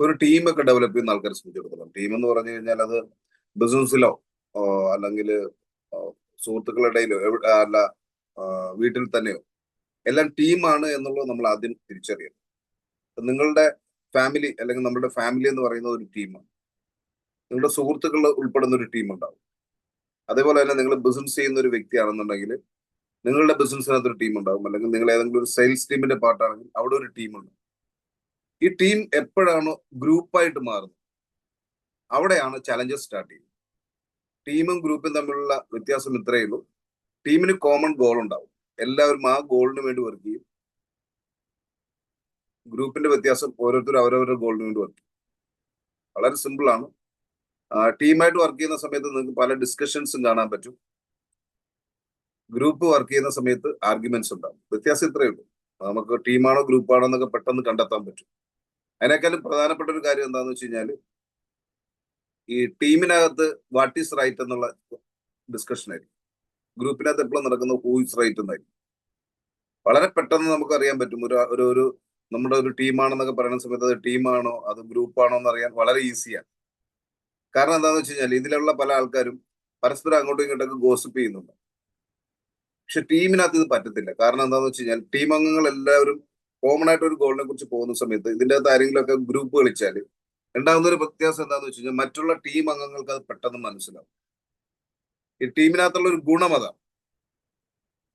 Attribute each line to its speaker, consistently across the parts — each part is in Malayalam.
Speaker 1: ഒരു ടീമൊക്കെ ഡെവലപ്പ് ചെയ്യുന്ന ആൾക്കാരെ സംബന്ധിച്ചിടത്തോളം. ടീം എന്ന് പറഞ്ഞു കഴിഞ്ഞാൽ അത് ബിസിനസ്സിലോ അല്ലെങ്കിൽ സുഹൃത്തുക്കളിടയിലോ അല്ല വീട്ടിൽ തന്നെയോ. എല്ലാം ടീമാണ് എന്നുള്ളത് നമ്മൾ ആദ്യം തിരിച്ചറിയണം. നിങ്ങളുടെ ഫാമിലി അല്ലെങ്കിൽ നമ്മുടെ ഫാമിലി എന്ന് പറയുന്ന ഒരു ടീമാണ് നിങ്ങളുടെ സുഹൃത്തുക്കൾ ഉൾപ്പെടുന്ന ഒരു ടീം ഉണ്ടാവും. അതേപോലെ തന്നെ നിങ്ങൾ ബിസിനസ് ചെയ്യുന്ന ഒരു വ്യക്തിയാണെന്നുണ്ടെങ്കിൽ നിങ്ങളുടെ ബിസിനസ്സിനകത്ത് ഒരു ടീം ഉണ്ടാവും. അല്ലെങ്കിൽ നിങ്ങൾ ഏതെങ്കിലും ഒരു സെയിൽസ് ടീമിന്റെ പാർട്ടാണെങ്കിൽ അവിടെ ഒരു ടീം ഉണ്ട്. ഈ ടീം എപ്പോഴാണ് ഗ്രൂപ്പായിട്ട് മാറുന്നത്? അവിടെയാണ് ചലഞ്ചസ് സ്റ്റാർട്ട് ചെയ്യുന്നത്. ടീമും ഗ്രൂപ്പും തമ്മിലുള്ള വ്യത്യാസം ഇത്രയേ ഉള്ളൂ. ടീമിന് കോമൺ ഗോൾ ഉണ്ടാവും. എല്ലാവരും ആ ഗോളിന് വേണ്ടി വർക്ക് ചെയ്യും. ഗ്രൂപ്പിന്റെ വ്യത്യാസം ഓരോരുത്തരും അവരവരുടെ ഗോളിന് വേണ്ടി വർക്ക് ചെയ്യും. വളരെ സിമ്പിൾ ആണ്. ടീമായിട്ട് വർക്ക് ചെയ്യുന്ന സമയത്ത് നിങ്ങൾക്ക് പല ഡിസ്കഷൻസും കാണാൻ പറ്റും. ഗ്രൂപ്പ് വർക്ക് ചെയ്യുന്ന സമയത്ത് ആർഗ്യുമെന്റ്സ് ഉണ്ടാവും. വ്യത്യാസം ഇത്രയേ ഉള്ളൂ. നമുക്ക് ടീമാണോ ഗ്രൂപ്പാണോ എന്നൊക്കെ പെട്ടെന്ന് കണ്ടെത്താൻ പറ്റും. അതിനേക്കാളും പ്രധാനപ്പെട്ട ഒരു കാര്യം എന്താന്ന് വെച്ച് കഴിഞ്ഞാൽ ഈ ടീമിനകത്ത് വാട്ട് ഈസ് റൈറ്റ് എന്നുള്ള ഡിസ്കഷൻ ആയിരിക്കും. ഗ്രൂപ്പിനകത്ത് എപ്പോഴും നടക്കുന്ന ഹൂ ഇസ് റൈറ്റ് എന്നായിരിക്കും. വളരെ പെട്ടെന്ന് നമുക്ക് അറിയാൻ പറ്റും. ഒരു ഒരു ഒരു നമ്മുടെ ഒരു ടീമാണെന്നൊക്കെ പറയുന്ന സമയത്ത് അത് ടീമാണോ അത് ഗ്രൂപ്പാണോ എന്ന് അറിയാൻ വളരെ ഈസിയാണ്. കാരണം എന്താണെന്ന് വെച്ച് കഴിഞ്ഞാൽ ഇതിലുള്ള പല ആൾക്കാരും പരസ്പരം അങ്ങോട്ടും ഇങ്ങോട്ടൊക്കെ ഗോസിപ്പ് ചെയ്യുന്നുണ്ട്. പക്ഷെ ടീമിനകത്ത് ഇത് പറ്റത്തില്ല. കാരണം എന്താണെന്ന് വെച്ച് കഴിഞ്ഞാൽ ടീം അംഗങ്ങൾ എല്ലാവരും കോമൺ ആയിട്ട് ഒരു ഗോളിനെ കുറിച്ച് പോകുന്ന സമയത്ത് ഇതിന്റെ അകത്ത് ആരെങ്കിലുമൊക്കെ ഗ്രൂപ്പ് കളിച്ചാൽ ഉണ്ടാകുന്ന ഒരു വ്യത്യാസം എന്താണെന്ന് വെച്ച് കഴിഞ്ഞാൽ മറ്റുള്ള ടീം അംഗങ്ങൾക്ക് അത് പെട്ടെന്ന് മനസ്സിലാവും. ഈ ടീമിനകത്തുള്ള ഒരു ഗുണം അതാണ്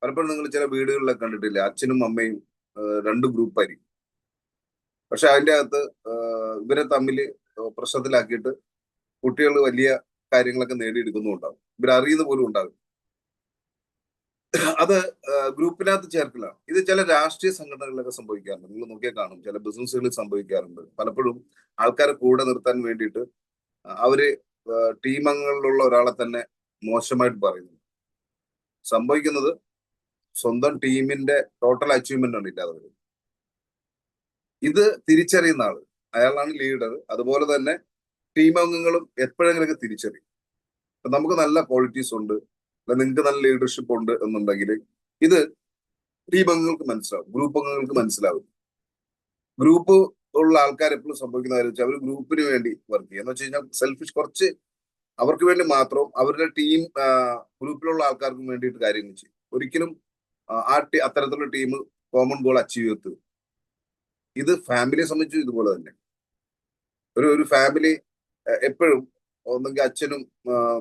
Speaker 1: പലപ്പോഴും നിങ്ങൾ ചില വീടുകളിലൊക്കെ കണ്ടിട്ടില്ലേ അച്ഛനും അമ്മയും രണ്ട് ഗ്രൂപ്പായിരിക്കും പക്ഷെ അതിന്റെ അകത്ത് ഇവരെ തമ്മിൽ പ്രശ്നത്തിലാക്കിയിട്ട് കുട്ടികൾ വലിയ കാര്യങ്ങളൊക്കെ നേടിയെടുക്കുന്നുണ്ടാവും ഇവരറിയുന്ന പോലും ഉണ്ടാകും അത് ഗ്രൂപ്പിനകത്ത് ചേർക്കലാണ്. ഇത് ചില രാഷ്ട്രീയ സംഘടനകളിലൊക്കെ സംഭവിക്കാറുണ്ട്. നിങ്ങൾ നോക്കിയാൽ കാണും. ചില ബിസിനസ്സുകളിൽ സംഭവിക്കാറുണ്ട്. പലപ്പോഴും ആൾക്കാരെ കൂടെ നിർത്താൻ വേണ്ടിയിട്ട് അവർ ടീം അംഗങ്ങളിലുള്ള ഒരാളെ തന്നെ മോശമായിട്ട് പറയുന്നു. സംഭവിക്കുന്നത് സ്വന്തം ടീമിന്റെ ടോട്ടൽ അച്ചീവ്മെന്റ് ആണ് ഇല്ലാതെ വരുന്നത് ഇത് തിരിച്ചറിയുന്ന ആൾ. അയാളാണ് ലീഡർ അതുപോലെ തന്നെ ടീം അംഗങ്ങളും എപ്പോഴെങ്കിലൊക്കെ തിരിച്ചറിയും നമുക്ക് നല്ല ക്വാളിറ്റീസ് ഉണ്ട്. നിങ്ങൾക്ക് നല്ല ലീഡർഷിപ്പ് ഉണ്ട് എന്നുണ്ടെങ്കിൽ ഇത് ടീം അംഗങ്ങൾക്ക് മനസ്സിലാവും. ഗ്രൂപ്പ് അംഗങ്ങൾക്ക് മനസ്സിലാവും. ഗ്രൂപ്പ് ഉള്ള ആൾക്കാർ എപ്പോഴും സംഭവിക്കുന്ന കാര്യം വെച്ചാൽ അവർ ഗ്രൂപ്പിന് വേണ്ടി വർക്ക് ചെയ്യുക. എന്ന് വെച്ച് കഴിഞ്ഞാൽ സെൽഫിഷ് കുറച്ച് അവർക്ക് വേണ്ടി മാത്രവും അവരുടെ ടീം ഗ്രൂപ്പിലുള്ള ആൾക്കാർക്കും വേണ്ടിയിട്ട് കാര്യങ്ങൾ ചെയ്യും. ഒരിക്കലും ആ ടീ അത്തരത്തിലുള്ള ടീം കോമൺ ഗോൾ അച്ചീവ് ചെയ്തു ഇത് ഫാമിലിയെ സംബന്ധിച്ച് ഇതുപോലെ തന്നെ. ഒരു ഒരു ഫാമിലി എപ്പോഴും ഒന്നെങ്കിൽ അച്ഛനും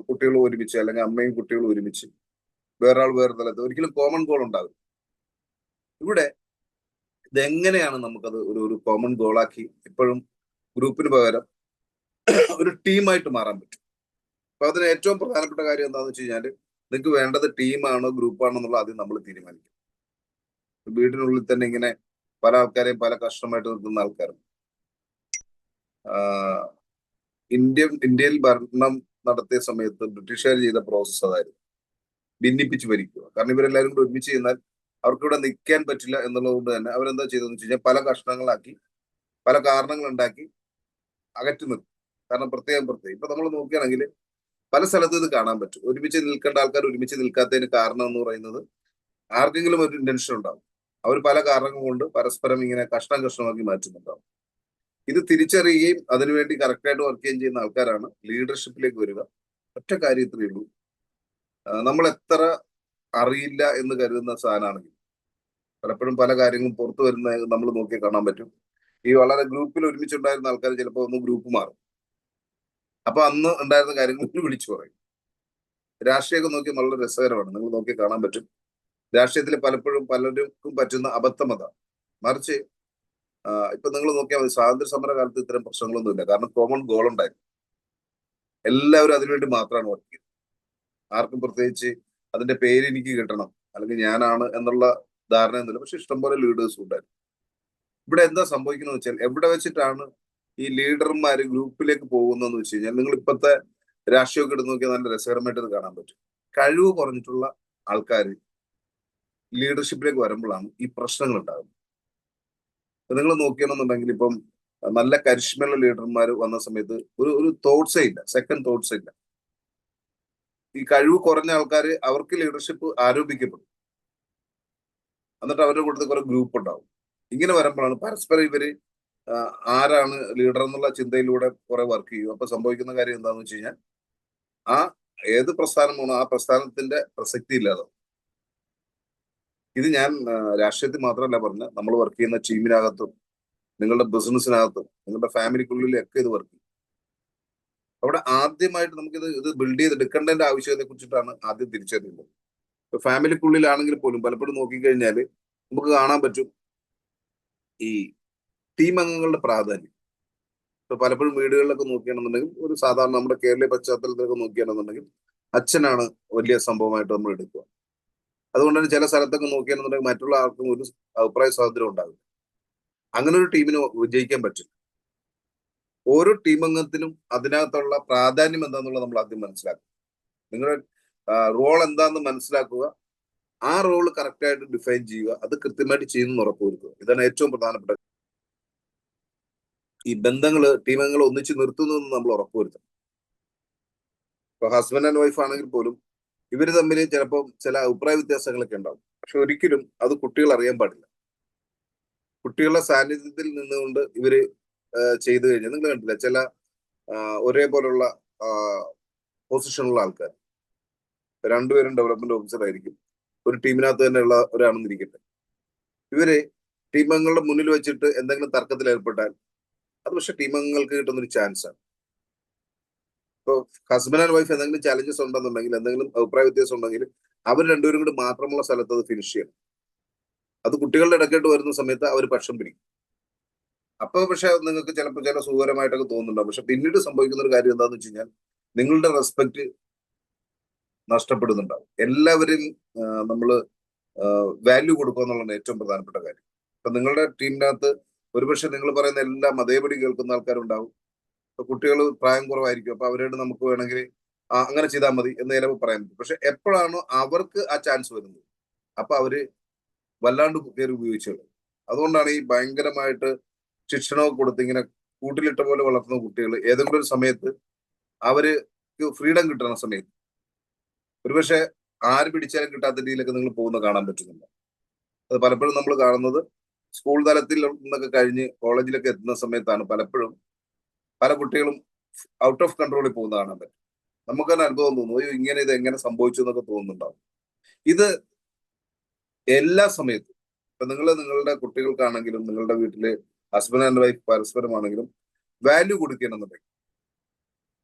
Speaker 1: കുട്ടികളും ഒരുമിച്ച് അല്ലെങ്കിൽ അമ്മയും കുട്ടികളും ഒരുമിച്ച് വേറൊരാൾ വേറെ തലത്ത് ഒരിക്കലും കോമൺ ഗോൾ ഉണ്ടാകും ഇവിടെ ഇതെങ്ങനെയാണ് നമുക്കത് ഒരു ഒരു കോമൺ ഗോളാക്കി ഇപ്പോഴും ഗ്രൂപ്പിന് പകരം ഒരു ടീമായിട്ട് മാറാൻ പറ്റും. അപ്പൊ അതിന് ഏറ്റവും പ്രധാനപ്പെട്ട കാര്യം എന്താണെന്ന് വെച്ച് കഴിഞ്ഞാൽ നിങ്ങൾക്ക് വേണ്ടത് ടീമാണോ ഗ്രൂപ്പാണോ എന്നുള്ള ആദ്യം നമ്മൾ തീരുമാനിക്കും വീടിനുള്ളിൽ തന്നെ ഇങ്ങനെ പല ആൾക്കാരെയും പല കഷ്ടമായിട്ട് നിൽക്കുന്ന ആൾക്കാരുണ്ട്. ഇന്ത്യ ഇന്ത്യയിൽ ഭരണം നടത്തിയ സമയത്ത് ബ്രിട്ടീഷുകാർ ചെയ്ത പ്രോസസ്സ് അതായിരുന്നു. ഭിന്നിപ്പിച്ച് ഭരിക്കുക. കാരണം ഇവരെല്ലാവരും കൂടി ഒരുമിച്ച് ചെയ്യുന്നാൽ അവർക്ക് ഇവിടെ നിൽക്കാൻ പറ്റില്ല എന്നുള്ളത് കൊണ്ട് തന്നെ അവരെന്താ ചെയ്തതെന്ന് വെച്ച് കഴിഞ്ഞാൽ പല കഷ്ണങ്ങളാക്കി പല കാരണങ്ങൾ ഉണ്ടാക്കി അകറ്റി നിർത്തും. കാരണം പ്രത്യേകം പ്രത്യേകം. ഇപ്പൊ നമ്മൾ നോക്കുകയാണെങ്കിൽ പല സ്ഥലത്തും ഇത് കാണാൻ പറ്റും. ഒരുമിച്ച് നിൽക്കേണ്ട ആൾക്കാർ ഒരുമിച്ച് നിൽക്കാത്തതിന് കാരണം എന്ന് പറയുന്നത് ആർക്കെങ്കിലും ഒരു ഇന്റൻഷൻ ഉണ്ടാവും. അവർ പല കാരണങ്ങൾ കൊണ്ട് പരസ്പരം ഇങ്ങനെ കഷ്ണം കഷ്ണമാക്കി മാറ്റുന്നുണ്ടാവും. ഇത് തിരിച്ചറിയുകയും അതിനുവേണ്ടി കറക്റ്റായിട്ട് വർക്ക് ചെയ്യുകയും ചെയ്യുന്ന ആൾക്കാരാണ്. ലീഡർഷിപ്പിലേക്ക് വരിക. ഒറ്റ കാര്യം ഇത്രയേ ഉള്ളൂ. നമ്മൾ എത്ര അറിയില്ല എന്ന് കരുതുന്ന സാധനമാണെങ്കിൽ പലപ്പോഴും പല കാര്യങ്ങളും പുറത്തു വരുന്ന നമ്മൾ നോക്കി കാണാൻ പറ്റും. ഈ വളരെ ഗ്രൂപ്പിൽ ഒരുമിച്ചുണ്ടായിരുന്ന ആൾക്കാർ ചിലപ്പോൾ ഒന്ന് ഗ്രൂപ്പ് മാറും. അപ്പൊ അന്ന് ഉണ്ടായിരുന്ന കാര്യങ്ങൾ വിളിച്ചു പറയും. രാഷ്ട്രീയമൊക്കെ നോക്കി വളരെ രസകരമാണ്. നിങ്ങൾ നോക്കി കാണാൻ പറ്റും. രാഷ്ട്രീയത്തിൽ പലപ്പോഴും പലർക്കും പറ്റുന്ന അബദ്ധമത മറിച്ച് ഇപ്പൊ നിങ്ങൾ നോക്കിയാൽ മതി. സ്വാതന്ത്ര്യ സമര കാലത്ത് ഇത്തരം പ്രശ്നങ്ങളൊന്നും ഇല്ല കാരണം കോമൺ ഗോൾ ഉണ്ടായിരുന്നു. എല്ലാവരും അതിനുവേണ്ടി മാത്രമാണ് വർക്ക് ചെയ്യുന്നത്. ആർക്കും പ്രത്യേകിച്ച് അതിന്റെ പേര് എനിക്ക് കിട്ടണം. അല്ലെങ്കിൽ ഞാനാണ് എന്നുള്ള ധാരണയൊന്നുമില്ല. പക്ഷെ ഇഷ്ടംപോലെ ലീഡേഴ്സും ഉണ്ടായിരുന്നു. ഇവിടെ എന്താ സംഭവിക്കുന്നത് വെച്ചാൽ എവിടെ വെച്ചിട്ടാണ് ഈ ലീഡർമാർ ഗ്രൂപ്പിലേക്ക് പോകുന്നതെന്ന് വെച്ച് കഴിഞ്ഞാൽ നിങ്ങൾ ഇപ്പോഴത്തെ രാഷ്ട്രീയമൊക്കെ എടുത്ത് നോക്കിയാൽ നല്ല രസകരമായിട്ട് ഇത് കാണാൻ പറ്റും. കഴിവ് കുറഞ്ഞിട്ടുള്ള ആൾക്കാർ ലീഡർഷിപ്പിലേക്ക് വരുമ്പോഴാണ് ഈ പ്രശ്നങ്ങൾ ഉണ്ടാകുന്നത്. നിങ്ങൾ നോക്കിയാണെന്നുണ്ടെങ്കിൽ ഇപ്പം നല്ല കരിഷ്മയുള്ള ലീഡർമാർ വന്ന സമയത്ത് ഒരു ഒരു തോട്ട്സേ ഇല്ല. സെക്കൻഡ് തോട്ട്സേ ഇല്ല. ഈ കഴിവ് കുറഞ്ഞ ആൾക്കാർ അവർക്ക് ലീഡർഷിപ്പ് ആരോപിക്കപ്പെടും. എന്നിട്ട് അവരുടെ കൂട്ടത്തിൽ കുറെ ഗ്രൂപ്പ് ഉണ്ടാവും. ഇങ്ങനെ വരുമ്പോഴാണ് പരസ്പരം ഇവർ ആരാണ് ലീഡർ എന്നുള്ള ചിന്തയിലൂടെ കുറെ വർക്ക് ചെയ്യും. അപ്പൊ സംഭവിക്കുന്ന കാര്യം എന്താണെന്ന് വെച്ച് കഴിഞ്ഞാൽ ആ ഏത് പ്രസ്ഥാനമാണോ ആ പ്രസ്ഥാനത്തിന്റെ പ്രസക്തി ഇല്ലാതെ ഇത് ഞാൻ രാഷ്ട്രീയത്തിൽ മാത്രമല്ല പറഞ്ഞ നമ്മൾ വർക്ക് ചെയ്യുന്ന ടീമിനകത്തും നിങ്ങളുടെ ബിസിനസ്സിനകത്തും നിങ്ങളുടെ ഫാമിലിക്കുള്ളിലൊക്കെ ഇത് വർക്ക് ചെയ്യും. അവിടെ ആദ്യമായിട്ട് നമുക്കിത് ഇത് ബിൽഡ് ചെയ്ത് എടുക്കേണ്ടതിന്റെ ആവശ്യകതയെ കുറിച്ചിട്ടാണ് ആദ്യം തിരിച്ചറിയുന്നത്. ഇപ്പൊ ഫാമിലിക്കുള്ളിലാണെങ്കിൽ പോലും പലപ്പോഴും നോക്കിക്കഴിഞ്ഞാൽ നമുക്ക് കാണാൻ പറ്റും ഈ ടീം അംഗങ്ങളുടെ പ്രാധാന്യം. ഇപ്പൊ പലപ്പോഴും വീടുകളിലൊക്കെ നോക്കുകയാണെന്നുണ്ടെങ്കിൽ ഒരു സാധാരണ നമ്മുടെ കേരളീയ പശ്ചാത്തലത്തിലൊക്കെ നോക്കുകയാണെന്നുണ്ടെങ്കിൽ അച്ഛനാണ് വലിയ സംഭവമായിട്ട് നമ്മൾ എടുക്കുക. അതുകൊണ്ട് തന്നെ ചില സ്ഥലത്തൊക്കെ നോക്കിയാണെന്നുണ്ടെങ്കിൽ മറ്റുള്ള ആർക്കും ഒരു അഭിപ്രായ സ്വാതന്ത്ര്യം ഉണ്ടാകും അങ്ങനെ ഒരു ടീമിന് വിജയിക്കാൻ പറ്റില്ല. ഓരോ ടീം അംഗത്തിനും അതിനകത്തുള്ള പ്രാധാന്യം എന്താണെന്നുള്ളത് നമ്മൾ ആദ്യം മനസ്സിലാക്കുക നിങ്ങളുടെ റോൾ എന്താണെന്ന് മനസ്സിലാക്കുക. ആ റോൾ കറക്റ്റായിട്ട് ഡിഫൈൻ ചെയ്യുക. അത് കൃത്യമായിട്ട് ചെയ്യുന്നു ഉറപ്പുവരുത്തുക. ഇതാണ് ഏറ്റവും പ്രധാനപ്പെട്ട ഈ ബന്ധങ്ങൾ ടീമംഗങ്ങൾ ഒന്നിച്ച് നിർത്തുന്നതെന്ന് നമ്മൾ ഉറപ്പുവരുത്തണം. ഇപ്പൊ ഹസ്ബൻഡ് ആൻഡ് വൈഫ് ആണെങ്കിൽ പോലും ഇവർ തമ്മിൽ ചിലപ്പോൾ ചില അഭിപ്രായ വ്യത്യാസങ്ങളൊക്കെ ഉണ്ടാവും. പക്ഷെ ഒരിക്കലും അത് കുട്ടികൾ അറിയാൻ പാടില്ല. കുട്ടികളുടെ സാന്നിധ്യത്തിൽ നിന്നുകൊണ്ട് ഇവർ ചെയ്തു കഴിഞ്ഞാൽ നിങ്ങൾ കണ്ടില്ല? ചില ഒരേപോലുള്ള പൊസിഷനുള്ള ആൾക്കാർ രണ്ടുപേരും ഡെവലപ്മെന്റ് ഓഫീസർ ആയിരിക്കും. ഒരു ടീമിനകത്ത് തന്നെ ഉള്ള ഒരാണെന്നിരിക്കട്ടെ ഇവർ ടീം അംഗങ്ങളുടെ മുന്നിൽ വെച്ചിട്ട് എന്തെങ്കിലും തർക്കത്തിൽ ഏർപ്പെട്ടാൽ അത് പക്ഷെ ടീം അംഗങ്ങൾക്ക് കിട്ടുന്ന ഒരു ചാൻസ് ആണ് ഇപ്പൊ ഹസ്ബൻഡ് ആൻഡ് വൈഫ് എന്തെങ്കിലും ചാലഞ്ചസ് ഉണ്ടെന്നുണ്ടെങ്കിൽ എന്തെങ്കിലും അഭിപ്രായ വ്യത്യാസം ഉണ്ടെങ്കിൽ അവർ രണ്ടുപേരും കൂടി മാത്രമുള്ള സ്ഥലത്ത് അത് ഫിനിഷ് ചെയ്യണം. അത് കുട്ടികളുടെ ഇടയ്ക്കായിട്ട് വരുന്ന സമയത്ത് അവർ പക്ഷം പിടിക്കും. അപ്പൊ പക്ഷെ നിങ്ങൾക്ക് ചിലപ്പോൾ ചില സുഖകരമായിട്ടൊക്കെ തോന്നുന്നുണ്ടാവും. പക്ഷെ പിന്നീട് സംഭവിക്കുന്ന ഒരു കാര്യം എന്താന്ന് വെച്ച് കഴിഞ്ഞാൽ നിങ്ങളുടെ റെസ്പെക്ട് നഷ്ടപ്പെടുന്നുണ്ടാവും. എല്ലാവരും നമ്മൾ വാല്യൂ കൊടുക്കുക എന്നുള്ളതാണ് ഏറ്റവും പ്രധാനപ്പെട്ട കാര്യം. ഇപ്പൊ നിങ്ങളുടെ ടീമിനകത്ത് ഒരുപക്ഷെ നിങ്ങൾ പറയുന്ന എല്ലാം അതേപടി കേൾക്കുന്ന ആൾക്കാരുണ്ടാവും. കുട്ടികൾ പ്രായം കുറവായിരിക്കും. അപ്പൊ അവരോട് നമുക്ക് വേണമെങ്കിൽ അങ്ങനെ ചെയ്താൽ മതി എന്ന് ചിലപ്പോൾ പറയാൻ പറ്റും. പക്ഷെ എപ്പോഴാണോ അവർക്ക് ആ ചാൻസ് വരുന്നത്. അപ്പൊ അവർ വല്ലാണ്ട് കയറി ഉപയോഗിച്ചത് അതുകൊണ്ടാണ് ഈ ഭയങ്കരമായിട്ട് ശിക്ഷണമൊക്കെ കൊടുത്ത് ഇങ്ങനെ കൂട്ടിലിട്ട പോലെ വളർത്തുന്ന കുട്ടികൾ ഏതെങ്കിലും ഒരു സമയത്ത് അവർ ഫ്രീഡം കിട്ടുന്ന സമയത്ത്. ഒരുപക്ഷെ ആര് പിടിച്ചാലും കിട്ടാത്ത രീതിയിലൊക്കെ നിങ്ങൾ പോകുന്ന കാണാൻ പറ്റുന്നില്ല അത് പലപ്പോഴും നമ്മൾ കാണുന്നത് സ്കൂൾ തലത്തിൽ നിന്നൊക്കെ കഴിഞ്ഞ് കോളേജിലൊക്കെ എത്തുന്ന സമയത്താണ് പലപ്പോഴും പല കുട്ടികളും ഔട്ട് ഓഫ് കൺട്രോളിൽ പോകുന്ന കാണാൻ പറ്റും. നമുക്ക് തന്നെ അനുഭവം തോന്നുന്നു അയ്യോ ഇങ്ങനെ ഇത് എങ്ങനെ സംഭവിച്ചു എന്നൊക്കെ തോന്നുന്നുണ്ടാവും. ഇത് എല്ലാ സമയത്തും ഇപ്പൊ നിങ്ങൾ നിങ്ങളുടെ കുട്ടികൾക്കാണെങ്കിലും നിങ്ങളുടെ വീട്ടിൽ ഹസ്ബൻഡ് ആൻഡ് വൈഫ് പരസ്പരമാണെങ്കിലും വാല്യൂ കൊടുക്കണമെന്നുണ്ടെങ്കിൽ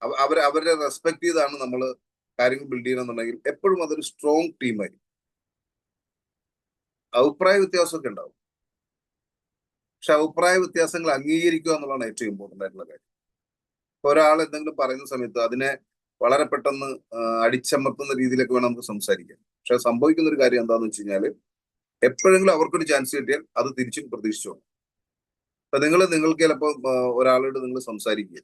Speaker 1: അവർ അവരെ റെസ്പെക്ട് ചെയ്താണ് നമ്മൾ കാര്യങ്ങൾ ബിൽഡ് ചെയ്യണമെന്നുണ്ടെങ്കിൽ എപ്പോഴും അതൊരു സ്ട്രോങ് ടീമായിരിക്കും അഭിപ്രായ വ്യത്യാസമൊക്കെ ഉണ്ടാവും. പക്ഷെ അഭിപ്രായ വ്യത്യാസങ്ങൾ അംഗീകരിക്കുക എന്നുള്ളതാണ് ഏറ്റവും ഇമ്പോർട്ടന്റ് ആയിട്ടുള്ള കാര്യം. ഒരാൾ എന്തെങ്കിലും പറയുന്ന സമയത്ത് അതിനെ വളരെ പെട്ടെന്ന് അടിച്ചമർത്തുന്ന രീതിയിലൊക്കെ വേണം നമുക്ക് സംസാരിക്കാൻ. പക്ഷെ സംഭവിക്കുന്ന ഒരു കാര്യം എന്താണെന്ന് വെച്ച് കഴിഞ്ഞാൽ എപ്പോഴെങ്കിലും അവർക്കൊരു ചാൻസ് കിട്ടിയാൽ അത് തിരിച്ചും പ്രതീക്ഷിച്ചു അപ്പൊ നിങ്ങൾ നിങ്ങൾക്ക് ചിലപ്പോൾ ഒരാളോട് നിങ്ങൾ സംസാരിക്കുക.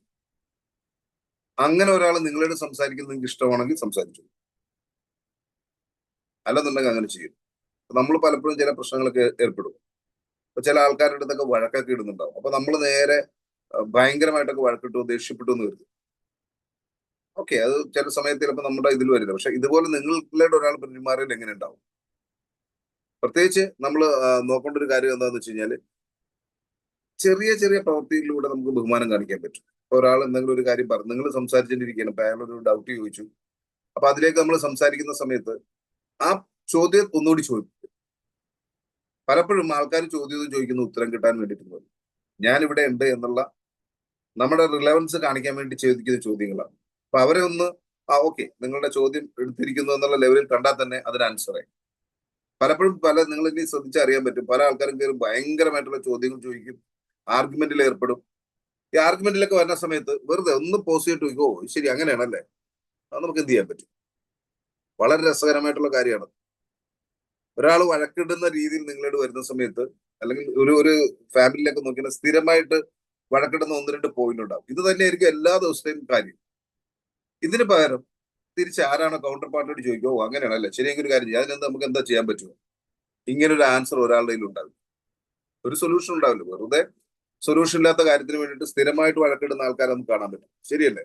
Speaker 1: അങ്ങനെ ഒരാൾ നിങ്ങളോട് സംസാരിക്കുന്നത് നിങ്ങൾക്ക് ഇഷ്ടമാണെങ്കിൽ സംസാരിച്ചു. അല്ലെന്നുണ്ടെങ്കിൽ അങ്ങനെ ചെയ്യും. നമ്മൾ പലപ്പോഴും ചില പ്രശ്നങ്ങളൊക്കെ ഏർപ്പെടും. അപ്പൊ ചില ആൾക്കാരുടെ അടുത്തൊക്കെ വഴക്കൊക്കെ ഇടുന്നുണ്ടാവും. അപ്പൊ നമ്മൾ നേരെ ഭയങ്കരമായിട്ടൊക്കെ വഴക്കിട്ടു ദേഷ്യപ്പെട്ടു എന്ന് കരുതും. ഓക്കെ അത് ചില സമയത്ത് ചിലപ്പോൾ നമ്മുടെ ഇതിൽ വരില്ല. പക്ഷെ ഇതുപോലെ നിങ്ങളുടെ ഒരാൾ പെരുമാറിയാൽ എങ്ങനെ ഉണ്ടാവും? പ്രത്യേകിച്ച് നമ്മൾ നോക്കേണ്ട ഒരു കാര്യം എന്താന്ന് വെച്ച് കഴിഞ്ഞാൽ ചെറിയ ചെറിയ പ്രവൃത്തിയിലൂടെ നമുക്ക് ബഹുമാനം കാണിക്കാൻ പറ്റും. ഇപ്പൊ ഒരാൾ എന്തെങ്കിലും ഒരു കാര്യം പറഞ്ഞു നിങ്ങൾ സംസാരിച്ചിട്ടിരിക്കുകയാണ് അപ്പൊ അയാളൊരു ഡൗട്ട് ചോദിച്ചു. അപ്പൊ അതിലേക്ക് നമ്മൾ സംസാരിക്കുന്ന സമയത്ത് ആ ചോദ്യം ഒന്നുകൂടി ചോദിക്കും. പലപ്പോഴും ആൾക്കാർ ചോദ്യം ചോദിക്കുന്ന ഉത്തരം കിട്ടാൻ വേണ്ടിയിട്ടുള്ളത് ഞാൻ ഇവിടെ ഉണ്ട് എന്നുള്ള നമ്മുടെ റിലവൻസ് കാണിക്കാൻ വേണ്ടി ചോദിക്കുന്ന ചോദ്യങ്ങളാണ്. അപ്പൊ അവരെ ഒന്ന് ആ ഓക്കെ നിങ്ങളുടെ ചോദ്യം എടുത്തിരിക്കുന്നു എന്നുള്ള ലെവലിൽ കണ്ടാൽ തന്നെ അതിന് ആൻസർ ആയി. പലപ്പോഴും പല നിങ്ങൾ ഇനി ശ്രദ്ധിച്ചറിയാൻ പറ്റും. പല ആൾക്കാരും കയറി ഭയങ്കരമായിട്ടുള്ള ചോദ്യങ്ങൾ ചോദിക്കും ആർഗ്യുമെന്റിൽ ഏർപ്പെടും. ഈ ആർഗ്യുമെന്റിലൊക്കെ വരുന്ന സമയത്ത് വെറുതെ ഒന്ന് പോസ് ചെയ്തിട്ട് ചോദിക്കോ ശരി അങ്ങനെയാണല്ലേ അത് നമുക്ക് എന്ത് ചെയ്യാൻ പറ്റും? വളരെ രസകരമായിട്ടുള്ള കാര്യമാണ്. ഒരാൾ വഴക്കിടുന്ന രീതിയിൽ നിങ്ങളോട് വരുന്ന സമയത്ത് അല്ലെങ്കിൽ ഒരു ഒരു ഫാമിലിയിലൊക്കെ നോക്കിയാൽ സ്ഥിരമായിട്ട് വഴക്കിടുന്ന ഒന്ന് രണ്ട് പോയിന്റ് ഉണ്ടാവും. ഇത് തന്നെയായിരിക്കും എല്ലാ ദിവസത്തെയും കാര്യം. ഇതിന് പകരം തിരിച്ച് ആരാണോ കൗണ്ടർ പാർട്ടിയോട് ചോദിക്കുമോ ഓ അങ്ങനെയാണല്ലേ ശരിയെങ്കിൽ ഒരു കാര്യം ചെയ്യാം. അതിനെന്ത് നമുക്ക് എന്താ ചെയ്യാൻ പറ്റുമോ ഇങ്ങനെ ഒരു ആൻസർ ഒരാളുടെ കയ്യിൽ ഉണ്ടാവില്ല. ഒരു സൊല്യൂഷൻ ഉണ്ടാവില്ല. വെറുതെ സൊല്യൂഷൻ ഇല്ലാത്ത കാര്യത്തിന് വേണ്ടിയിട്ട് സ്ഥിരമായിട്ട് വഴക്കിടുന്ന ആൾക്കാരെ നമുക്ക് കാണാൻ പറ്റും. ശരിയല്ലേ?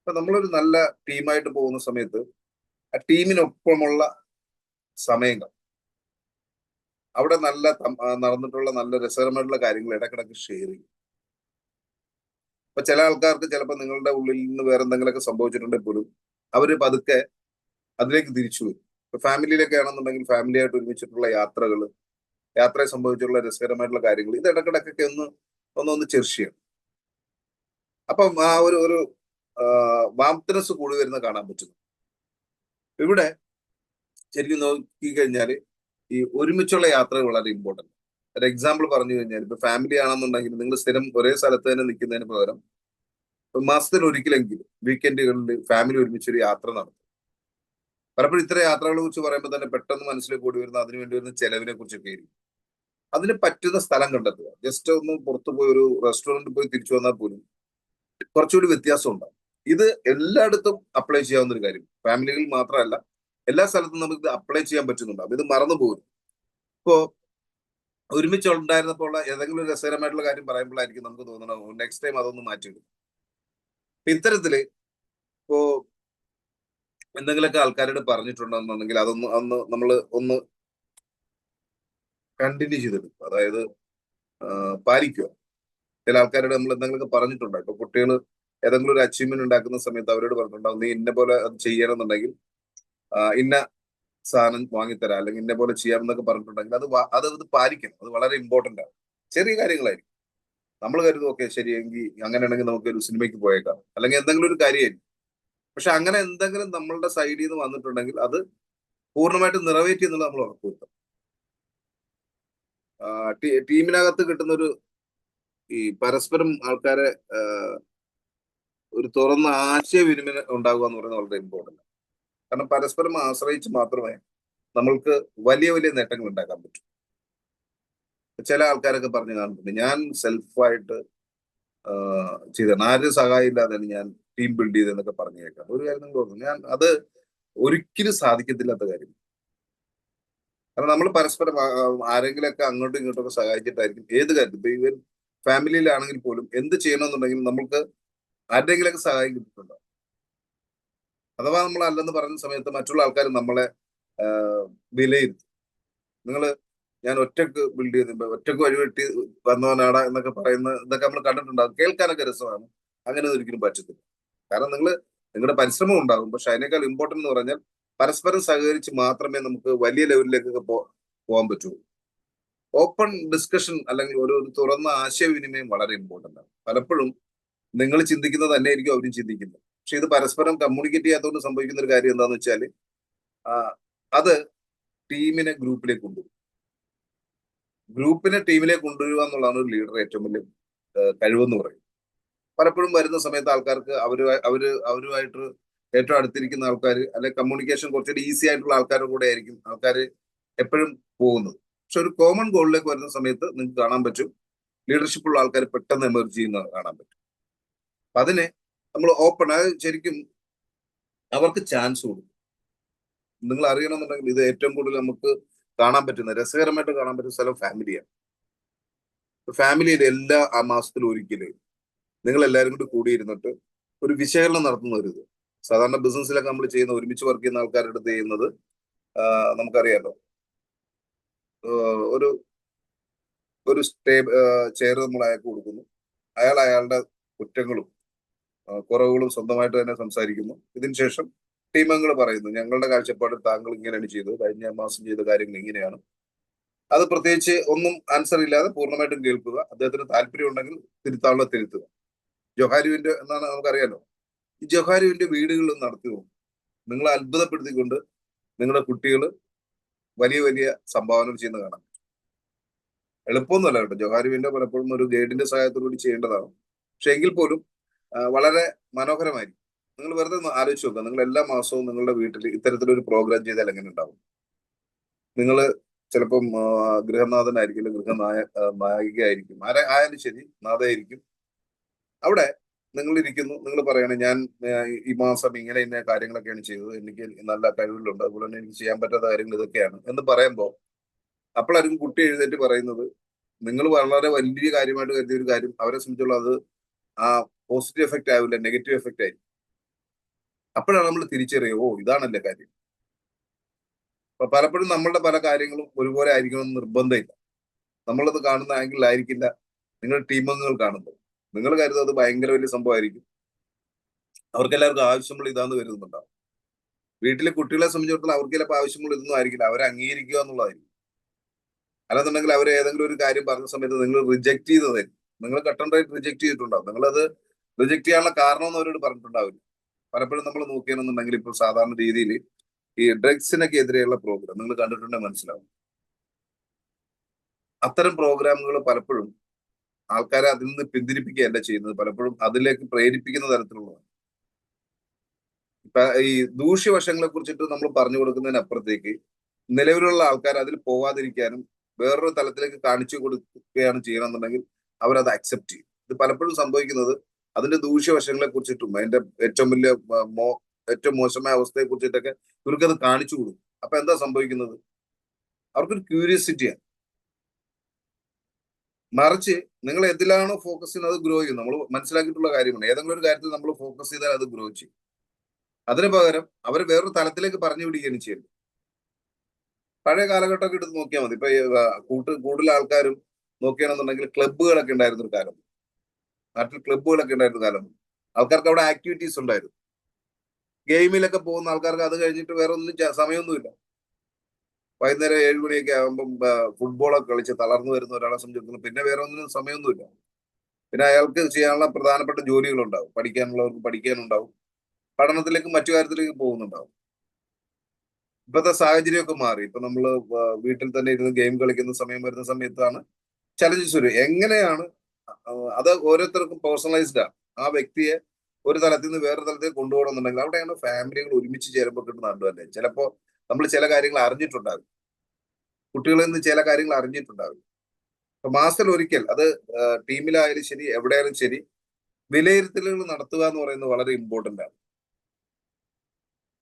Speaker 1: അപ്പൊ നമ്മളൊരു നല്ല ടീമായിട്ട് പോകുന്ന സമയത്ത് ആ ടീമിനൊപ്പമുള്ള സമയങ്ങൾ അവിടെ നല്ല നടന്നിട്ടുള്ള നല്ല രസകരമായിട്ടുള്ള കാര്യങ്ങൾ ഇടക്കിടക്ക് ഷെയർ ചെയ്യും. അപ്പൊ ചില ആൾക്കാർക്ക് ചിലപ്പോൾ നിങ്ങളുടെ ഉള്ളിൽ നിന്ന് വേറെ എന്തെങ്കിലുമൊക്കെ സംഭവിച്ചിട്ടുണ്ടെങ്കിൽ പോലും അവർ പതുക്കെ അതിലേക്ക് തിരിച്ചു വരും. ഇപ്പൊ ഫാമിലിയിലൊക്കെ ആണെന്നുണ്ടെങ്കിൽ ഫാമിലി ആയിട്ട് ഒരുമിച്ചിട്ടുള്ള യാത്രകൾ യാത്രയെ സംബന്ധിച്ചുള്ള രസകരമായിട്ടുള്ള കാര്യങ്ങൾ ഇത് ഇടക്കിടക്കൊക്കെ ഒന്ന് ഒന്നൊന്ന് ചെർച്ചയാണ് ചെയ്യണം. അപ്പം ആ ഒരു ഒരു വാംത്തനസ് കൂടി വരുന്ന കാണാൻ പറ്റുന്നു. ഇവിടെ ശരിക്കും നോക്കി കഴിഞ്ഞാൽ ഈ ഒരുമിച്ചുള്ള യാത്ര വളരെ ഇമ്പോർട്ടന്റ് ഒരു എക്സാമ്പിൾ പറഞ്ഞു കഴിഞ്ഞാൽ ഇപ്പൊ ഫാമിലി ആണെന്നുണ്ടെങ്കിൽ നിങ്ങൾ സ്ഥിരം ഒരേ സ്ഥലത്ത് തന്നെ നിൽക്കുന്നതിന് പകരം മാസത്തിൽ ഒരിക്കലെങ്കിലും വീക്കെൻഡുകളിൽ ഫാമിലി ഒരുമിച്ചൊരു യാത്ര നടത്തും പലപ്പോഴും ഇത്തരം യാത്രകളെ കുറിച്ച് പറയുമ്പോൾ തന്നെ പെട്ടെന്ന് മനസ്സിൽ കൂടി വരുന്ന അതിനു വേണ്ടി വരുന്ന ചെലവിനെ കുറിച്ചൊക്കെ ആയിരിക്കും. അതിന് പറ്റുന്ന സ്ഥലം കണ്ടെത്തുക. ജസ്റ്റ് ഒന്ന് പുറത്തു പോയി ഒരു റെസ്റ്റോറന്റ് പോയി തിരിച്ചു വന്നാൽ പോലും കുറച്ചുകൂടി വ്യത്യാസം ഉണ്ടാകും. ഇത് എല്ലായിടത്തും അപ്ലൈ ചെയ്യാവുന്ന ഒരു കാര്യം. ഫാമിലികളിൽ മാത്രമല്ല എല്ലാ സ്ഥലത്തും നമുക്ക് അപ്ലൈ ചെയ്യാൻ പറ്റുന്നുണ്ടാവും ഇത് മറന്നു പോകുന്നു ഇപ്പോ ഒരുമിച്ച് ഉണ്ടായിരുന്നപ്പോൾ ഉള്ള ഏതെങ്കിലും രസകരമായിട്ടുള്ള കാര്യം പറയുമ്പോഴായിരിക്കും നമുക്ക് തോന്നണം നെക്സ്റ്റ് ടൈം അതൊന്ന് മാറ്റിയിടും ഇത്തരത്തിൽ ഇപ്പോ എന്തെങ്കിലുമൊക്കെ ആൾക്കാരോട് പറഞ്ഞിട്ടുണ്ടെന്നുണ്ടെങ്കിൽ അതൊന്ന് അന്ന് നമ്മൾ ഒന്ന് കണ്ടിന്യൂ ചെയ്തെടുക്കും അതായത് പാലിക്കുക. ചില ആൾക്കാരോട് നമ്മൾ എന്തെങ്കിലുമൊക്കെ പറഞ്ഞിട്ടുണ്ടാകും ഇപ്പൊ കുട്ടികൾ ഏതെങ്കിലും ഒരു അച്ചീവ്മെന്റ് ഉണ്ടാക്കുന്ന സമയത്ത് അവരോട് പറഞ്ഞിട്ടുണ്ടാവും നീ ഇന്ന പോലെ അത് ചെയ്യണമെന്നുണ്ടെങ്കിൽ ഇന്ന സാധനം വാങ്ങിത്തരാം അല്ലെങ്കിൽ ഇന്ന പോലെ ചെയ്യാം എന്നൊക്കെ പറഞ്ഞിട്ടുണ്ടെങ്കിൽ അത് അത് ഇത് പാലിക്കണം. അത് വളരെ ഇമ്പോർട്ടന്റ് ആണ്. ചെറിയ കാര്യങ്ങളായിരിക്കും. നമ്മൾ കരുതും ഓക്കെ ശരിയെങ്കിൽ അങ്ങനെയാണെങ്കിൽ നമുക്ക് ഒരു സിനിമയ്ക്ക് പോയേക്കാം. അല്ലെങ്കിൽ എന്തെങ്കിലും ഒരു കാര്യമായിരിക്കും. പക്ഷെ അങ്ങനെ എന്തെങ്കിലും നമ്മളുടെ സൈഡിൽ നിന്ന് വന്നിട്ടുണ്ടെങ്കിൽ അത് പൂർണമായിട്ട് നിറവേറ്റി എന്നുള്ളത് നമ്മൾ ഉറപ്പുവരുത്തും ടീമിനകത്ത് കിട്ടുന്ന ഒരു ഈ പരസ്പരം ആൾക്കാരെ ഒരു തുറന്ന ആശയവിനിമയം ഉണ്ടാകുക എന്ന് പറയുന്നത് വളരെ ഇമ്പോർട്ടന്റ് കാരണം പരസ്പരം ആശ്രയിച്ച് മാത്രമേ നമ്മൾക്ക് വലിയ വലിയ നേട്ടങ്ങൾ ഉണ്ടാക്കാൻ പറ്റൂ. ചില ആൾക്കാരൊക്കെ പറഞ്ഞു കാണുന്നുണ്ട് ഞാൻ സെൽഫായിട്ട് ചെയ്തതാണ്. ആരും സഹായം ഇല്ലാതെയാണ് ഞാൻ ടീം ബിൽഡ് ചെയ്തതെന്നൊക്കെ പറഞ്ഞു കേൾക്കാം. ഒരു കാര്യം നിങ്ങൾ ഓർക്കുന്നു ഞാൻ അത് ഒരിക്കലും സാധിക്കത്തില്ലാത്ത കാര്യം. കാരണം നമ്മൾ പരസ്പരം ആരെങ്കിലൊക്കെ അങ്ങോട്ടും ഇങ്ങോട്ടും ഒക്കെ സഹായിച്ചിട്ടായിരിക്കും ഏത് കാര്യത്തിൽ ഇപ്പൊ ഈവൻ ഫാമിലിയിലാണെങ്കിൽ പോലും എന്ത് ചെയ്യണമെന്നുണ്ടെങ്കിലും നമുക്ക് ആരുടെങ്കിലൊക്കെ സഹായം കിട്ടിയിട്ടുണ്ടോ? അഥവാ നമ്മൾ അല്ലെന്ന് പറയുന്ന സമയത്ത് മറ്റുള്ള ആൾക്കാർ നമ്മളെ വിലയിരുത്തും. നിങ്ങൾ ഞാൻ ഒറ്റയ്ക്ക് ബിൽഡ് ചെയ്ത് ഒറ്റയ്ക്ക് വഴിവെട്ടി വന്നവനാട എന്നൊക്കെ പറയുന്ന ഇതൊക്കെ നമ്മൾ കണ്ടിട്ടുണ്ടാകും കേൾക്കാനൊക്കെ രസമാണ്. അങ്ങനെ ഒരിക്കലും പറ്റത്തില്ല. കാരണം നിങ്ങൾ നിങ്ങളുടെ പരിശ്രമം ഉണ്ടാകും. പക്ഷെ അതിനേക്കാൾ ഇമ്പോർട്ടന്റ് എന്ന് പറഞ്ഞാൽ പരസ്പരം സഹകരിച്ച് മാത്രമേ നമുക്ക് വലിയ ലെവലിലേക്കൊക്കെ പോകാൻ പറ്റുള്ളൂ ഓപ്പൺ ഡിസ്കഷൻ അല്ലെങ്കിൽ ഒരു ഒരു തുറന്ന ആശയവിനിമയം വളരെ ഇമ്പോർട്ടന്റ് ആണ്. പലപ്പോഴും നിങ്ങൾ ചിന്തിക്കുന്നത് തന്നെ ആയിരിക്കും അവരും ചിന്തിക്കുന്നത്. പക്ഷെ ഇത് പരസ്പരം കമ്മ്യൂണിക്കേറ്റ് ചെയ്യാത്തതുകൊണ്ട് സംഭവിക്കുന്ന ഒരു കാര്യം എന്താന്ന് വെച്ചാൽ അത് ടീമിനെ ഗ്രൂപ്പിലേക്ക് കൊണ്ടുവരും. ഗ്രൂപ്പിനെ ടീമിലേക്ക് കൊണ്ടുവരിക എന്നുള്ളതാണ് ഒരു ലീഡർ ഏറ്റവും വലിയ കഴിവെന്ന് പറയും പലപ്പോഴും വരുന്ന സമയത്ത് ആൾക്കാർക്ക് അവർ അവർ അവരുമായിട്ട് ഏറ്റവും അടുത്തിരിക്കുന്ന ആൾക്കാർ അല്ലെങ്കിൽ കമ്മ്യൂണിക്കേഷൻ കുറച്ചുകൂടി ഈസി ആയിട്ടുള്ള ആൾക്കാരുടെ കൂടെ ആയിരിക്കും ആൾക്കാർ എപ്പോഴും പോകുന്നത്. പക്ഷെ ഒരു കോമൺ ഗോളിലേക്ക് വരുന്ന സമയത്ത് നിങ്ങൾക്ക് കാണാൻ പറ്റും ലീഡർഷിപ്പുള്ള ആൾക്കാർ പെട്ടെന്ന് എമർജ് ചെയ്യുന്ന കാണാൻ പറ്റും. അതിനെ നമ്മൾ ഓപ്പൺ അത് ശരിക്കും അവർക്ക് ചാൻസ് കൊടുക്കും. നിങ്ങൾ അറിയണമെന്നുണ്ടെങ്കിൽ ഇത് ഏറ്റവും കൂടുതൽ നമുക്ക് കാണാൻ പറ്റുന്ന രസകരമായിട്ട് കാണാൻ പറ്റുന്ന സ്ഥലം ഫാമിലിയാണ് ഫാമിലിയിൽ എല്ലാ ആ മാസത്തിലും ഒരിക്കലും നിങ്ങൾ എല്ലാവരും കൂടി കൂടിയിരുന്നിട്ട് ഒരു വിശകലനം നടത്തുന്ന ഒരു ഇത്. സാധാരണ ബിസിനസ്സിലൊക്കെ നമ്മൾ ചെയ്യുന്ന ഒരുമിച്ച് വർക്ക് ചെയ്യുന്ന ആൾക്കാരുടെ അടുത്ത് ചെയ്യുന്നത് നമുക്കറിയാലോ. ഒരു ഒരു സ്റ്റേ ചെയർ നമ്മൾ അയാൾക്ക് കൊടുക്കുന്നു. അയാൾ അയാളുടെ കുറ്റങ്ങളും കുറവുകളും സ്വന്തമായിട്ട് തന്നെ സംസാരിക്കുന്നു. ഇതിനുശേഷം ടീമംഗങ്ങൾ പറയുന്നു ഞങ്ങളുടെ കാഴ്ചപ്പാടിൽ താങ്കൾ ഇങ്ങനെയാണ് ചെയ്തത്. കഴിഞ്ഞ മാസം ചെയ്ത കാര്യങ്ങൾ ഇങ്ങനെയാണ്. അത് പ്രത്യേകിച്ച് ഒന്നും ആൻസർ ഇല്ലാതെ പൂർണമായിട്ടും കേൾക്കുക. അദ്ദേഹത്തിന് താല്പര്യം ഉണ്ടെങ്കിൽ തിരുത്താനുള്ള തിരുത്തുക. ജൊഹാരുവിന്റെ എന്നാണ് നമുക്കറിയാലോ ഈ ജൊഹാരുവിന്റെ വീടുകളിൽ നടത്തി നോക്കും നിങ്ങളെ അത്ഭുതപ്പെടുത്തിക്കൊണ്ട് നിങ്ങളുടെ കുട്ടികൾ വലിയ വലിയ സംഭാവനകൾ ചെയ്യുന്ന കാണാം. എളുപ്പമൊന്നുമല്ല കേട്ടോ. ജൊഹാരുവിന്റെ പലപ്പോഴും ഒരു ഗൈഡിന്റെ സഹായത്തോടുകൂടി ചെയ്യേണ്ടതാണ്. പക്ഷെ എങ്കിൽ പോലും വളരെ മനോഹരമായിരിക്കും. നിങ്ങൾ വെറുതെ ആലോചിച്ച് നോക്കുക. നിങ്ങൾ എല്ലാ മാസവും നിങ്ങളുടെ വീട്ടിൽ ഇത്തരത്തിലൊരു പ്രോഗ്രാം ചെയ്താൽ എങ്ങനെ ഉണ്ടാവും? നിങ്ങൾ ചിലപ്പം ഗൃഹനാഥനായിരിക്കും അല്ലെങ്കിൽ ഗൃഹനായ നായികയായിരിക്കും. ആരെ ആയാലും ശരി നാഥയായിരിക്കും. അവിടെ നിങ്ങൾ ഇരിക്കുന്നു നിങ്ങൾ പറയണേ ഞാൻ ഈ മാസം ഇങ്ങനെ ഇന്ന കാര്യങ്ങളൊക്കെയാണ് ചെയ്തത്. എനിക്ക് നല്ല കഴിവുകളുണ്ട്. അതുപോലെ തന്നെ എനിക്ക് ചെയ്യാൻ പറ്റാത്ത കാര്യങ്ങൾ ഇതൊക്കെയാണ്. എന്ന് പറയുമ്പോൾ അപ്പോഴായിരിക്കും കുട്ടി എഴുന്നേറ്റ് പറയുന്നത് നിങ്ങൾ വളരെ വലിയ കാര്യമായിട്ട് കരുതിയ ഒരു കാര്യം അവരെ സംബന്ധിച്ചുള്ള അത് ആ പോസിറ്റീവ് എഫക്റ്റ് ആവില്ല നെഗറ്റീവ് എഫക്റ്റ് ആയിരിക്കും അപ്പോഴാണ് നമ്മൾ തിരിച്ചറിയുക ഓ ഇതാണല്ലേ കാര്യം. അപ്പൊ പലപ്പോഴും നമ്മളുടെ പല കാര്യങ്ങളും ഒരുപോലെ ആയിരിക്കണമെന്ന് നിർബന്ധമില്ല. നമ്മളത് കാണുന്ന ആംഗിളിലായിരിക്കില്ല നിങ്ങളുടെ ടീം അംഗങ്ങൾ കാണുന്നത്. നിങ്ങൾ കരുതുന്നത് ഭയങ്കര വലിയ സംഭവമായിരിക്കും. അവർക്ക് എല്ലാവർക്കും ആവശ്യമുള്ള ഇതാന്ന് കരുതുന്നുണ്ടാവും. വീട്ടിലെ കുട്ടികളെ സംബന്ധിച്ചിടത്തോളം അവർക്ക് ചിലപ്പോൾ ആവശ്യമുള്ള ഇതൊന്നും ആയിരിക്കില്ല. അവരെ അംഗീകരിക്കുക എന്നുള്ളതായിരിക്കും. അല്ലെന്നുണ്ടെങ്കിൽ അവർ ഏതെങ്കിലും ഒരു കാര്യം പറഞ്ഞ സമയത്ത് നിങ്ങൾ റിജക്ട് ചെയ്തതായിരിക്കും. നിങ്ങൾ കട്ടൺ റൈറ്റ് റിജക്ട് ചെയ്തിട്ടുണ്ടാവും. നിങ്ങളത് റിജക്ട് ചെയ്യാനുള്ള കാരണം എന്ന് അവരോട് പറഞ്ഞിട്ടുണ്ടാവില്ല. പലപ്പോഴും നമ്മൾ നോക്കുകയാണെന്നുണ്ടെങ്കിൽ ഇപ്പോൾ സാധാരണ രീതിയിൽ ഈ ഡ്രഗ്സിനൊക്കെ എതിരെയുള്ള പ്രോഗ്രാം നിങ്ങൾ കണ്ടിട്ടുണ്ടെങ്കിൽ മനസ്സിലാവും. അത്തരം പ്രോഗ്രാമുകൾ പലപ്പോഴും ആൾക്കാരെ അതിൽ നിന്ന് പിന്തിരിപ്പിക്കുകയല്ല ചെയ്യുന്നത്. പലപ്പോഴും അതിലേക്ക് പ്രേരിപ്പിക്കുന്ന തരത്തിലുള്ളതാണ്. ഇപ്പൊ ഈ ദൂഷ്യവശങ്ങളെ കുറിച്ചിട്ട് നമ്മൾ പറഞ്ഞു കൊടുക്കുന്നതിനപ്പുറത്തേക്ക് നിലവിലുള്ള ആൾക്കാർ അതിൽ പോവാതിരിക്കാനും വേറൊരു തലത്തിലേക്ക് കാണിച്ചു കൊടുക്കുകയാണ് ചെയ്യണമെന്നുണ്ടെങ്കിൽ അവരത് അക്സെപ്റ്റ് ചെയ്യും. ഇത് പലപ്പോഴും സംഭവിക്കുന്നത് അതിന്റെ ദൂഷ്യവശങ്ങളെ കുറിച്ചിട്ടും അതിന്റെ ഏറ്റവും വലിയ മോ ഏറ്റവും മോശമായ അവസ്ഥയെ കുറിച്ചിട്ടൊക്കെ ഇവർക്കത് കാണിച്ചു കൊടുക്കും. അപ്പൊ എന്താ സംഭവിക്കുന്നത്? അവർക്കൊരു ക്യൂരിയസിറ്റിയാണ്. മറിച്ച് നിങ്ങൾ എന്തിലാണോ ഫോക്കസ് ചെയ്യുന്നത് അത് ഗ്രോ ചെയ്യും. നമ്മൾ മനസ്സിലാക്കിയിട്ടുള്ള കാര്യമാണ്. ഏതെങ്കിലും ഒരു കാര്യത്തിൽ നമ്മൾ ഫോക്കസ് ചെയ്താൽ അത് ഗ്രോ ചെയ്യും. അതിന് പകരം അവർ വേറൊരു തലത്തിലേക്ക് പറഞ്ഞു വിടുകയാണ് ചെയ്യുന്നത്. പഴയ കാലഘട്ടമൊക്കെ എടുത്ത് നോക്കിയാൽ മതി. ഇപ്പൊ കൂട്ട് കൂടുതൽ ആൾക്കാരും നോക്കുകയാണെന്നുണ്ടെങ്കിൽ ക്ലബ്ബുകളൊക്കെ ഉണ്ടായിരുന്ന ഒരു കാലം. നാട്ടിൽ ക്ലബ്ബുകളൊക്കെ ഉണ്ടായിരുന്ന കാലം. ആൾക്കാർക്ക് അവിടെ ആക്ടിവിറ്റീസ് ഉണ്ടായിരുന്നു. ഗെയിമിലൊക്കെ പോകുന്ന ആൾക്കാർക്ക് അത് കഴിഞ്ഞിട്ട് വേറെ ഒന്നും സമയമൊന്നുമില്ല. വൈകുന്നേരം ഏഴ് മണിയൊക്കെ ആകുമ്പം ഫുട്ബോളൊക്കെ കളിച്ച് തളർന്നു വരുന്ന ഒരാളെ സംബന്ധിച്ചിടത്തോളം പിന്നെ വേറെ ഒന്നിനും സമയമൊന്നുമില്ല. പിന്നെ അയാൾക്ക് ചെയ്യാനുള്ള പ്രധാനപ്പെട്ട ജോലികളുണ്ടാവും. പഠിക്കാനുള്ളവർക്ക് പഠിക്കാനുണ്ടാവും. പഠനത്തിലേക്കും മറ്റു കാര്യത്തിലേക്കും പോകുന്നുണ്ടാവും. ഇപ്പോഴത്തെ സാഹചര്യമൊക്കെ മാറി. ഇപ്പൊ നമ്മൾ വീട്ടിൽ തന്നെ ഇരുന്ന് ഗെയിം കളിക്കുന്ന സമയം വരുന്ന സമയത്താണ് ചലഞ്ചസ് വരും എങ്ങനെയാണ് അത് ഓരോരുത്തർക്കും പേഴ്സണലൈസ്ഡ് ആണ്. ആ വ്യക്തിയെ ഒരു തലത്തിൽ നിന്ന് വേറെ തലത്തിൽ കൊണ്ടുപോകണമെന്നുണ്ടെങ്കിൽ അവിടെയാണ് ഫാമിലികൾ ഒരുമിച്ച് ചേരുമ്പോൾ കിട്ടുന്ന അല്ലേ ചിലപ്പോൾ നമ്മൾ ചില കാര്യങ്ങൾ അറിഞ്ഞിട്ടുണ്ടാകും കുട്ടികളിൽ നിന്ന് ചില കാര്യങ്ങൾ അറിഞ്ഞിട്ടുണ്ടാകും അപ്പൊ മാസത്തിൽ ഒരിക്കൽ അത് ടീമിലായാലും ശരി എവിടെയായാലും ശരി വിലയിരുത്തലുകൾ നടത്തുക എന്ന് പറയുന്നത് വളരെ ഇമ്പോർട്ടന്റ് ആണ്.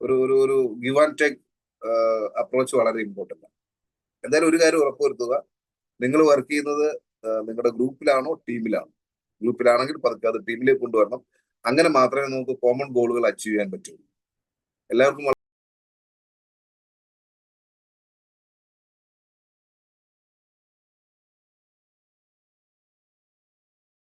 Speaker 1: ഒരു ഒരു ഒരു ഗിവ് ആൻഡ് ടേക്ക് അപ്രോച്ച് വളരെ ഇമ്പോർട്ടന്റ് ആണ്. എന്തായാലും ഒരു കാര്യം ഉറപ്പുവരുത്തുക. നിങ്ങൾ വർക്ക് ചെയ്യുന്നത് നിങ്ങളുടെ ഗ്രൂപ്പിലാണോ ടീമിലാണോ? ഗ്രൂപ്പിലാണെങ്കിൽ പതുക്കെ അത് ടീമിലേക്ക് കൊണ്ടുവരണം. അങ്ങനെ മാത്രമേ നമുക്ക് കോമൺ ഗോളുകൾ അച്ചീവ് ചെയ്യാൻ പറ്റുള്ളൂ. എല്ലാവർക്കും